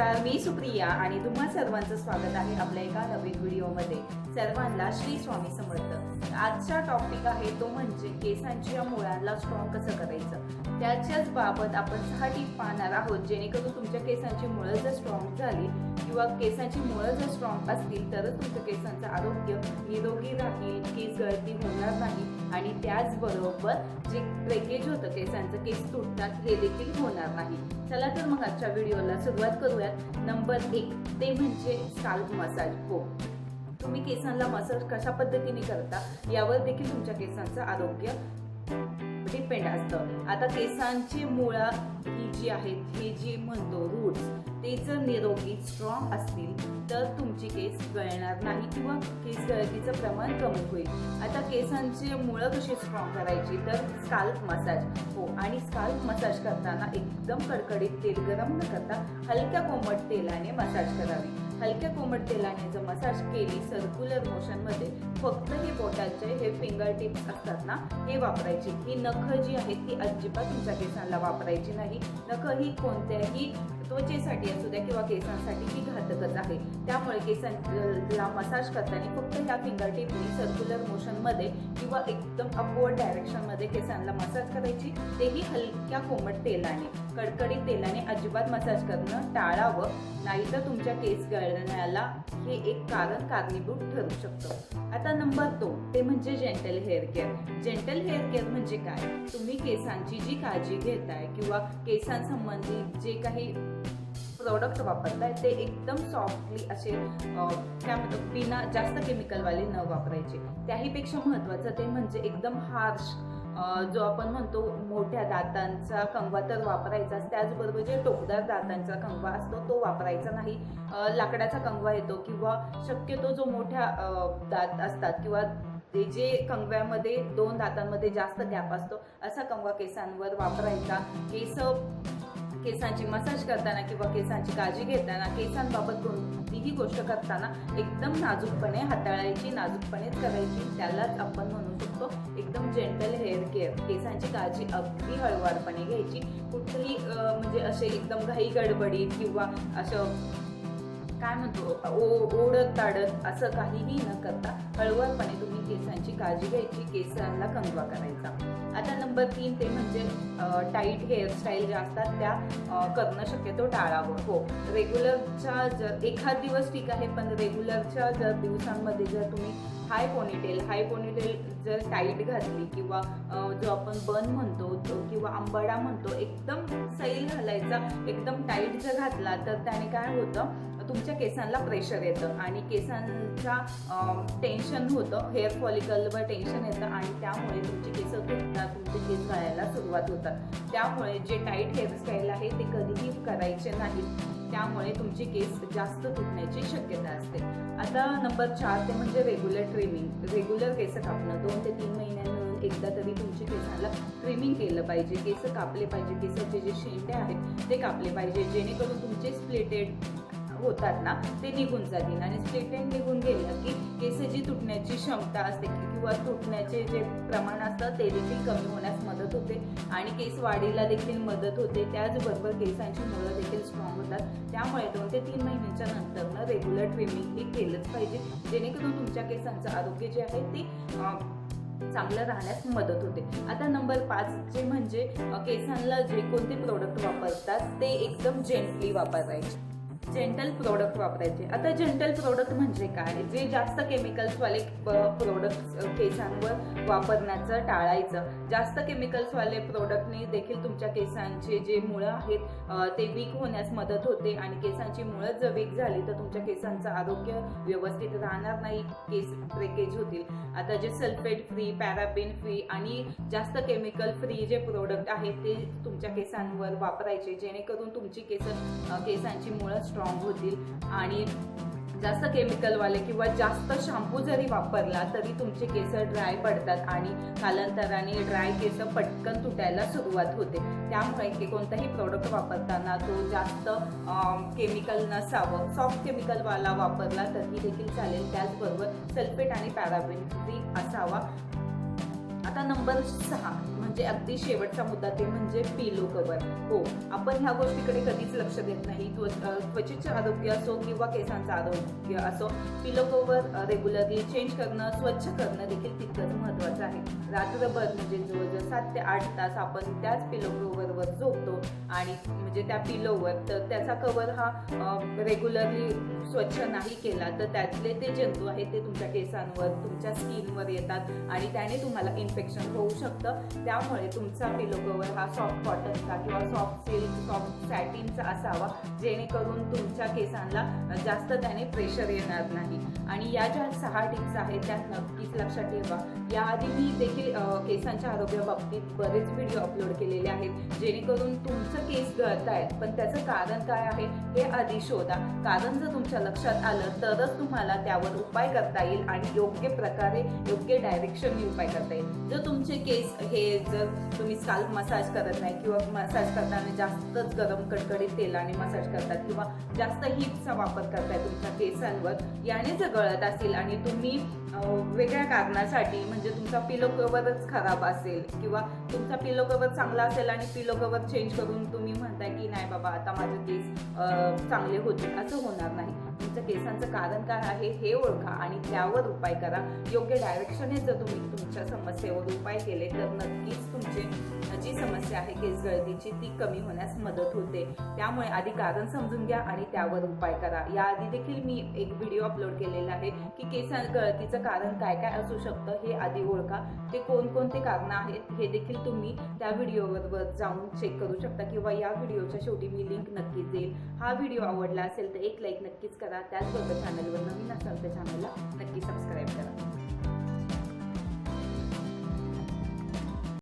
नमस्कार मी सुप्रिया आणि तुम्हा सर्वांचं स्वागत आहे आपल्या एका नवीन व्हिडिओमध्ये. सर्वांना श्री स्वामी समर्थ. आजचा टॉपिक आहे तो म्हणजे केसांच्या मुळांना स्ट्रॉंग कसं करायचं? त्याच्याच बाबत आपण सहा टीप पाहणार आहोत जेणेकरून तुमच्या केसांची मुळं जर स्ट्रॉंग झाली किंवा केसांची मुळं जर स्ट्रॉंग असतील तरच तुमच्या केसांचं आरोग्य निरोगी राहील केस गळती होणार नाही. आणि त्याचबरोबर जे ब्रेकेज होतं केसांचं केस तुटतात हे देखील होणार नाही. चला तर मग आजच्या व्हिडिओला सुरुवात करूयात. नंबर एक ते म्हणजे स्काल्प मसाज हो. तुम्ही केसांना मसाज कशा पद्धतीने करता यावर देखील तुमच्या केसांचं आरोग्य डिपेंड असतं. आता केसांची मुळं ही जी आहेत हे जी म्हणतो रूट्स ते जर निरोगी स्ट्रॉंग असतील तर तुमची केस गळणार नाही किंवा केस गळतीचं प्रमाण कमी होईल. आता केसांची मुळं कशी स्ट्रॉंग करायची? तर स्काल्प मसाज हो आणि स्काल्प मसाज करताना एकदम कडकडीत तेल गरम न करता हलक्या कोमट तेलाने मसाज करावी. हलक्या कोमट तेलाने जर मसाज केली सर्क्युलर मोशनमध्ये फक्त हे बोटाचे हे फिंगर टिप्स असतात ना हे वापरायचे. ही नख जी आहेत ती अजिबात तुमच्या केसांना वापरायची नाही. नख ही कोणत्याही त्वचेसाठी असू द्या किंवा केसांसाठी ही घातकच आहे. त्यामुळे केसांला मसाज करताना फक्त ह्या फिंगर टिपनी सर्क्युलर मोशनमध्ये किंवा एकदम अपवर्ड डायरेक्शनमध्ये केसांना मसाज करायची. तेही हलक्या कोमट तेलाने कडकडीत तेलाने अजिबात मसाज करणं टाळावं. नाहीतर तुमच्या केस गळण्याला हे एक कारण कारणीभूत ठरू शकतं. आता नंबर दोन ते म्हणजे gentle hair care gentle hair care म्हणजे काय? तुम्ही केसांची जी काळजी घेताय किंवा केसांसंबंधी जे काही प्रोडक्ट वापरताय ते एकदम सॉफ्टली असे काय म्हणतो बिना जास्त केमिकलवाले न वापरायचे. त्याहीपेक्षा महत्त्वाचं ते म्हणजे एकदम हार्श जो आपण म्हणतो मोठ्या दातांचा कंगवा तर वापरायचाच. त्याचबरोबर जे टोकदार दातांचा कंगवा असतो तो वापरायचा नाही. लाकडाचा कंगवा येतो किंवा शक्यतो जो मोठ्या दात असतात किंवा ते जे कंगव्यामध्ये दोन दातांमध्ये जास्त गॅप असतो असा कंगवा केसांवर वापरायचा. केस केसांची मसाज करताना किंवा केसांची काळजी घेताना केसांबाबत कोणतीही गोष्ट करताना एकदम नाजूकपणे हाताळायची नाजूकपणेच करायची. त्यालाच आपण म्हणू शकतो एकदम जेंटल हेअर केअर केसांची काळजी अगदी हळुवारपणे घ्यायची. कुठेही म्हणजे असे एकदम घाई गडबडीत किंवा असं काय म्हणतो ओ ओढत ताडत असं काहीही न करता हळुवारपणे तुम्ही केसांची काळजी घ्यायची केसांना कंगवा करायचा. आता नंबर तीन ते म्हणजे टाईट हेअरस्टाईल ज्या असतात त्या करणं शक्यतो टाळावं. हो रेग्युलरच्या जर एखाद दिवस ठीक आहे पण रेग्युलरच्या जर दिवसांमध्ये जर तुम्ही हाय पोनीटेल हाय पोनीटेल जर टाईट घातली किंवा जो आपण बन म्हणतो तो किंवा आंबाडा म्हणतो एकदम सैल घालायचा एकदम टाईट जर घातला तर त्याने काय होतं तुमच्या केसांना प्रेशर येतं आणि केसांचा टेन्शन होतं. हेअर फॉलिकलवर टेन्शन येतं आणि त्यामुळे तुमची केस तुटतात तुमचे केस गळायला सुरुवात होतात. त्यामुळे जे टाईट हेअरस्टाईल आहे ते कधीही करायचे नाहीत. त्यामुळे तुमचे केस जास्त तुटण्याची शक्यता असते. आता नंबर चार ते म्हणजे रेग्युलर ट्रिमिंग रेग्युलर केस कापणं. दोन ते तीन महिन्यांमिळून एकदा तरी तुमच्या केसाला ट्रिमिंग केलं पाहिजे. केस कापले पाहिजे. केसाचे जे शेंडे आहेत ते कापले पाहिजे. जेणेकरून तुमचे स्प्लिटेड होतात ना ते निघून जातील. आणि स्प्लिटेड निघून गेलं की केस जी तुटण्याची क्षमता असते किंवा तुटण्याचे जे प्रमाण असतं ते देखील कमी होण्यास मदत होते. आणि केस वाढीला देखील मदत होते. त्याचबरोबर केसांची मुळं देखील स्ट्रॉंग होतात. त्यामुळे दोन ते तीन महिन्याच्या नंतर ना रेग्युलर ट्रिमिंग हे केलंच पाहिजे. जेणेकरून तुमच्या केसांचं आरोग्य जे आहे ते चांगलं राहण्यास मदत होते. आता नंबर पाच जे म्हणजे केसांना जे कोणते प्रोडक्ट वापरतात ते एकदम जेंटली वापरायचे. जेंटल प्रोडक्ट वापरायचे. आता जेंटल प्रोडक्ट म्हणजे काय? जे जास्त केमिकल्सवाले प्रोडक्ट केसांवर वापरण्याचं टाळायचं. जास्त केमिकल्सवाले प्रोडक्टने देखील तुमच्या केसांचे जे मुळं आहेत ते वीक होण्यास मदत होते आणि केसांची मुळं जर वीक झाली तर तुमच्या केसांचं आरोग्य व्यवस्थित राहणार नाही केस ब्रेकेज होतील. आता जे सल्फेट फ्री पॅराबिन फ्री आणि जास्त केमिकल फ्री जे प्रोडक्ट आहेत ते तुमच्या केसांवर वापरायचे. जेणेकरून तुमची केस केसांची मुळं स्ट्रॉंग होतील. आणि जास्त केमिकलवाले किंवा जास्त शॅम्पू जरी वापरला तरी तुमचे केस ड्राय पडतात आणि कालांतराने ड्राय केस पटकन तुटायला सुरुवात होते. त्यामुळे की कोणताही प्रोडक्ट वापरताना तो जास्त केमिकल नसावं. सॉफ्ट केमिकलवाला वापरला तरी देखील चालेल. त्याचबरोबर सल्फेट आणि पॅराबिन फ्री असावा. आता नंबर सहा. म्हणजे अगदी शेवटचा मुद्दा ते म्हणजे पिलो कवर हो आपण ह्या गोष्टीकडे कधीच लक्ष देत नाही. त्वचेचे आरोग्य असो किंवा केसांचं आरोग्य असो पिलो कवर रेग्युलरली चेंज करणं स्वच्छ करणं देखील तितकंच महत्त्वाचं आहे. रात्रभर म्हणजे जवळजवळ सात ते आठ तास आपण त्याच पिलो कवरवर झोपतो आणि म्हणजे त्या पिलोवर तर त्याचा कवर हा रेग्युलरली स्वच्छ नाही केला तर त्यातले ते जंतू आहेत ते तुमच्या केसांवर तुमच्या स्किनवर येतात आणि त्याने तुम्हाला इन्फेक्शन होऊ शकतं. त्या त्यामुळे तुमचा पिलो कवर हा सॉफ्ट कॉटनचा किंवा सॉफ्ट सिल्क सॉफ्ट सॅटिनचा असावा जेणेकरून तुमच्या केसांना जास्त त्याने प्रेशर येणार नाही. आणि या ज्या सहा टिप्स आहेत त्या नक्कीच लक्षात ठेवा. याआधी मी देखील केसांच्या आरोग्याबाबतीत बरेच व्हिडिओ अपलोड केलेले आहेत जेणेकरून तुमचं केस गळत आहेत पण त्याचं कारण काय आहे हे आधी शोधा. कारण जर तुमच्या लक्षात आलं तरच तुम्हाला त्यावर उपाय करता येईल आणि योग्य प्रकारे योग्य डायरेक्शनने उपाय करता येईल. जर तुमचे केस हे जर तुम्ही स्काल्प मसाज करत नाही किंवा मसाज करताना जास्तच गरम कडकडीत तेलाने मसाज करतात किंवा जास्त हीटचा वापर करताय तुमच्या केसांवर याने जर गळत असेल आणि तुम्ही वेगळ्या कारणासाठी म्हणजे तुमचा पिलो कवरच खराब असेल किंवा तुमचा पिलो कवर चांगला असेल आणि पिलो कवर चेंज करून तुम्ही म्हणताय की नाही बाबा आता माझे केस चांगले होते असं होणार नाही. तुमच्या केसांचं कारण काय आहे हे ओळखा आणि त्यावर उपाय करा. योग्य डायरेक्शनने जर तुम्ही तुमच्या समस्येवर उपाय केले तर नक्कीच तुमचे जी समस्या आहे केस गळतीची ती कमी होण्यास मदत होते. त्यामुळे आधी कारण समजून घ्या आणि त्यावर उपाय करा. याआधी देखील मी एक व्हिडिओ अपलोड केलेला आहे की केस गळतीचं कारण काय काय असू शकतं हे आधी ओळखा. ते कोणकोणते कारणं आहेत हे देखील तुम्ही त्या व्हिडिओवर जाऊन चेक करू शकता किंवा या व्हिडिओच्या शेवटी मी लिंक नक्कीच देईल. हा व्हिडिओ आवडला असेल तर एक लाईक नक्कीच करा. त्याचबरोबर चॅनलवर नवीन असाल तर चॅनलला नक्की सबस्क्राईब करा.